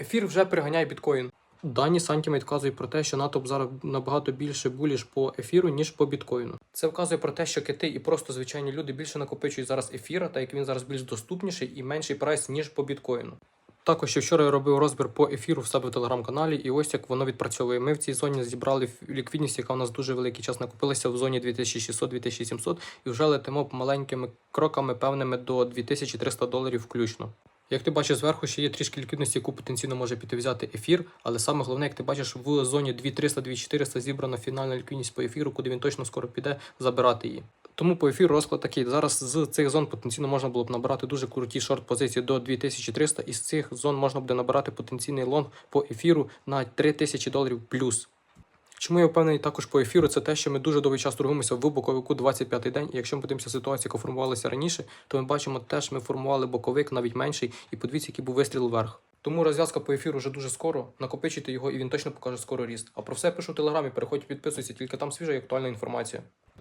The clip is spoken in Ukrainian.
Ефір вже переганяє біткоін. Дані Сантімейт вказують про те, що натовп зараз набагато більше буліш по ефіру, ніж по біткоїну. Це вказує про те, що кити і просто звичайні люди більше накопичують зараз ефіра, так як він зараз більш доступніший і менший прайс, ніж по біткоїну. Також ще вчора я робив розбір по ефіру в себе в телеграм-каналі, і ось як воно відпрацьовує. Ми в цій зоні зібрали ліквідність, яка у нас дуже великий час накопилася в зоні 2600-2700, і вже летимо маленькими кроками, певними до 2300 доларів включно. Як ти бачиш, зверху ще є трішки ліквідності, яку потенційно може піти взяти ефір, але саме головне, як ти бачиш, в зоні 2300-2400 зібрана фінальна ліквідність по ефіру, куди він точно скоро піде забирати її. Тому по ефіру розклад такий. Зараз з цих зон потенційно можна було б набирати дуже круті шорт позиції до 2300, і з цих зон можна буде набирати потенційний лонг по ефіру на 3000 доларів плюс. Чому я впевнений також по ефіру, це те, що ми дуже довгий час торгуємося в боковику 25-й день. І якщо ми подивимося ситуацію, яка формувалася раніше, то ми бачимо теж, ми формували боковик навіть менший, і подивіться, який був вистріл вверх. Тому розв'язка по ефіру вже дуже скоро. Накопичуйте його, і він точно покаже скоро ріст. А про все пишу в телеграмі. Переходьте, підписуйся, тільки там свіжа і актуальна інформація.